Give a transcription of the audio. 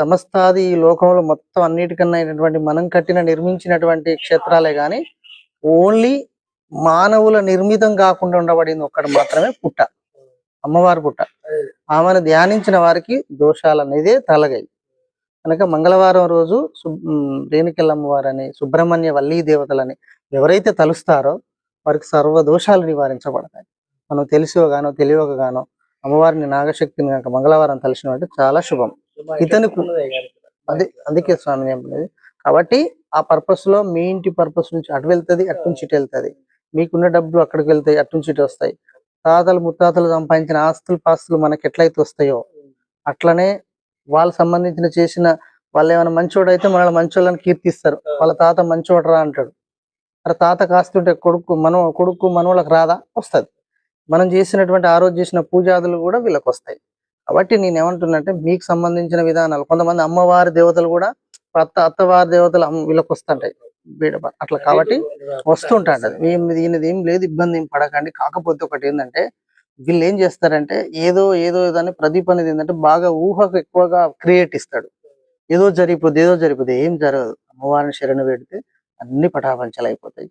సమస్తాది ఈ లోకంలో మొత్తం అన్నిటికన్నా అయినటువంటి మనం కట్టిన నిర్మించినటువంటి క్షేత్రాలే కానీ ఓన్లీ మానవుల నిర్మితం కాకుండా ఉండబడింది ఒక్కటి మాత్రమే పుట్ట. అమ్మవారి పుట్ట. ఆమెను ధ్యానించిన వారికి దోషాలు అనేది తలగాయి. కనుక మంగళవారం రోజు సు- ఉమ్, రేణుకెళ్ళమ్మవారని సుబ్రహ్మణ్య వల్లీ దేవతలని ఎవరైతే తలుస్తారో వారికి సర్వ దోషాలు నివారించబడతాయి. మనం తెలిసివగానో గానో గానో అమ్మవారిని నాగశక్తిని కనుక మంగళవారం తలిసిన చాలా శుభం. ఇతను అదే అందుకే స్వామి చెప్పలేదు కాబట్టి ఆ పర్పస్లో మీ ఇంటి పర్పస్ నుంచి అటు వెళ్తది అటు నుంచి ఇటు వెళ్తది. మీకున్న డబ్బులు అక్కడికి వెళ్తాయి అటు నుంచి ఇటు వస్తాయి. తాతలు ముత్తాతలు సంపాదించిన ఆస్తులు పాస్తులు మనకి ఎట్లయితే వస్తాయో అట్లనే వాళ్ళు సంబంధించిన చేసిన వాళ్ళు ఏమైనా మంచోడు అయితే మనల్ని మంచోళ్ళని కీర్తిస్తారు. వాళ్ళ తాత మంచోడరా అంటాడు. మరి తాత కాస్తుంటే కొడుకు మనం కొడుకు మనోళ్ళకి రాదా? వస్తది. మనం చేసినటువంటి ఆ రోజు చేసిన పూజాదులు కూడా వీళ్ళకి వస్తాయి కాబట్టి నేను ఏమంటున్నంటే మీకు సంబంధించిన విధానాలు. కొంతమంది అమ్మవారి దేవతలు కూడా అత్త అత్తవారి దేవతలు వీళ్ళకి వస్తుంటాయి. అట్లా కాబట్టి వస్తుంటాడు ఏం దీనిది ఏం లేదు ఇబ్బంది ఏం పడకండి. కాకపోతే ఒకటి ఏంటంటే వీళ్ళు ఏం చేస్తారంటే ఏదో ఏదో ఏదో అని ప్రదీప్ అనేది ఏంటంటే బాగా ఊహకు ఎక్కువగా క్రియేట్ ఇస్తాడు. ఏదో జరిగిపోద్ది ఏదో జరిగిపోద్ది ఏం జరగదు. అమ్మవారిని శరణు పెడితే అన్ని పటాపంచలు అయిపోతాయి.